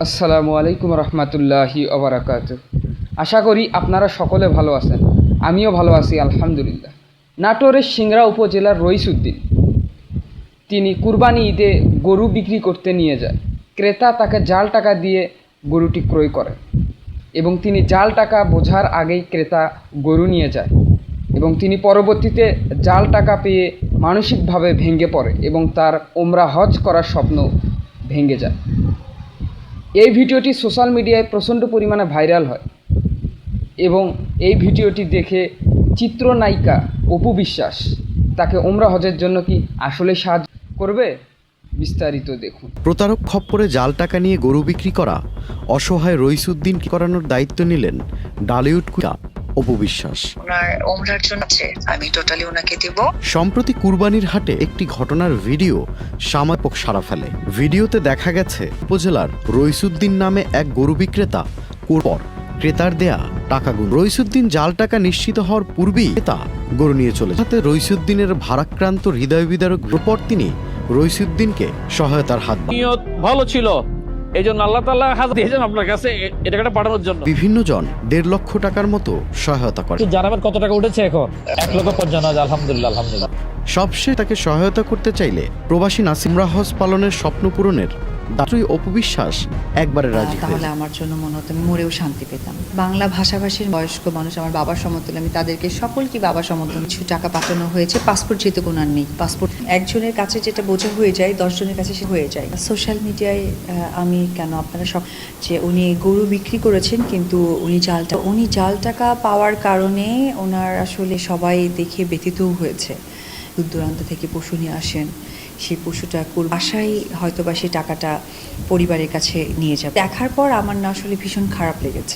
আসসালামু আলাইকুম রহমতুল্লাহি ওবরাকাত। আশা করি আপনারা সকলে ভালো আছেন। আমিও ভালো আছি, আলহামদুলিল্লাহ। নাটোরের সিংড়া উপজেলার রইসুদ্দিন। তিনি কুরবানি ঈদে গরু বিক্রি করতে নিয়ে যায়। ক্রেতা তাকে জাল টাকা দিয়ে গরুটি ক্রয় করে। এবং তিনি জাল টাকা বোঝার আগেই ক্রেতা গরু নিয়ে যায়। এবং তিনি পরবর্তীতে জাল টাকা পেয়ে মানসিকভাবে ভেঙে পড়ে এবং তার ওমরা হজ করার স্বপ্ন ভেঙে যায়। এই ভিডিওটি সোশ্যাল মিডিয়ায় প্রচণ্ড পরিমাণে ভাইরাল হয় এবং এই ভিডিওটি দেখে চিত্রনায়িকা অপু বিশ্বাস তাকে ওমরা হজের জন্য কি আসলে সাহায্য করবে? বিস্তারিত দেখুন। প্রতারক খপ্পরে জাল টাকা নিয়ে গরু বিক্রি করা, অসহায় রইসুদ্দিন করানোর দায়িত্ব নিলেন ডালিউড কুইয়া অপু বিশ্বাস ওনার ওমরার জন্য আমি টোটালি ওনাকে দিব। সম্প্রতি কুরবানির হাটে একটি ঘটনার ভিডিও সামাপক সারা ফেলে। ভিডিওতে দেখা গেছে উপজেলার রইসুদ্দিন নামে এক গরু বিক্রেতা পর ক্রেতার দেয়া টাকাগুলো রইসুদ্দিন জাল টাকা নিশ্চিত হওয়ার পূর্বেই ক্রেতা গরু নিয়ে চলে যায়। হাতে রইসুদ্দিনের ভারাক্রান্ত হৃদয় বিদারক পর তিনি রইসুদ্দিনকে সহায়তার হাত ভালো ছিল। এই জন্য আল্লাহ তাল্লাহ হাত দিয়েছেন আপনার কাছে এটা একটা টাকাটা পাঠানোর জন্য। বিভিন্ন জন দেড় লক্ষ টাকার মতো সহায়তা করে। জানাবেন কত টাকা উঠেছে এখন? এক লক্ষ পঞ্চান্ন হাজার আলহামদুলিল্লাহ আলহামদুলিল্লাহ। সবশেষে তাকে সহায়তা করতে চাইলে প্রবাসী নাসিমরা হজ পালনের স্বপ্ন পূরণের দাত্রী অপবিশ্বাস একবারে রাজি তাহলে আমার জন্য মনে হতো মরেও শান্তি পেতাম। বাংলা ভাষাভাষীর বয়স্ক মানুষ আমার বাবার সমতুল্য। আমি তাদেরকে সকলকে বাবা সমতুল্য। কিছু টাকা পাঠানো হয়েছে পাসপোর্ট যেহেতু কোনার নেই পাসপোর্ট একজনের কাছে যেটা বোঝা হয়ে যায় দশজনের কাছে সে হয়ে যায়। সোশ্যাল মিডিয়ায় আমি কেন আপনারা সব যে উনি গরু বিক্রি করেছেন কিন্তু উনি জালটা উনি জাল টাকা পাওয়ার কারণে ওনার আসলে সবাই দেখে ব্যথিতও হয়েছে। দূর দূরান্ত থেকে পশু নিয়ে আসেন। সেই পশুটা কুর বাসায় হয়তো বা সেই টাকাটা পরিবারের কাছে নিয়ে যাবে। দেখার পর আমার না আসলে ভীষণ খারাপ লেগেছে।